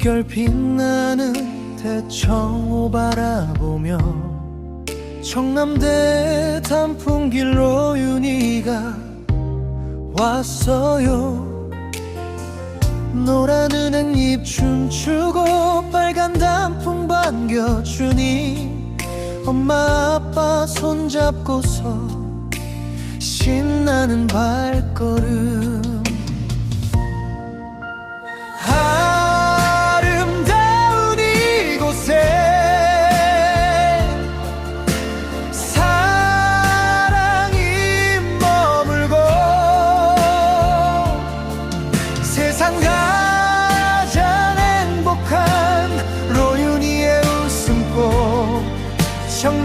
물결 빛나는 대청호 바라보며 청남대 단풍길로 윤희가 왔어요. 노란 은행잎 춤추고 빨간 단풍 반겨주니 엄마 아빠 손잡고서 신나는 발걸음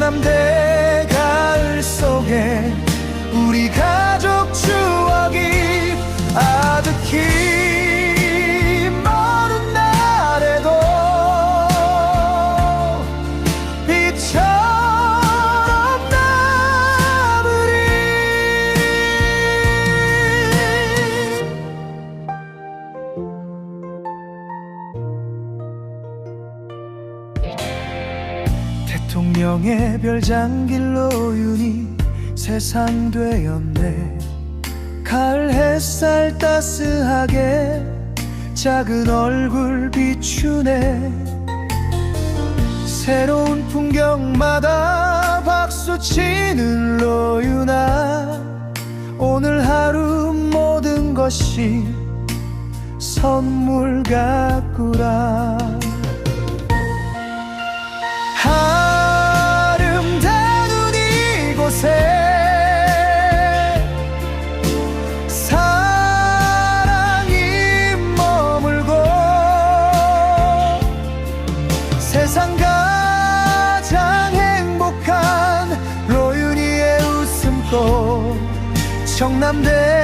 청남 통령의 별장길로 윤이 세상 되었네. 가을 햇살 따스하게 작은 얼굴 비추네. 새로운 풍경마다 박수 치는 로유나. 오늘 하루 모든 것이 선물 같구나 남대.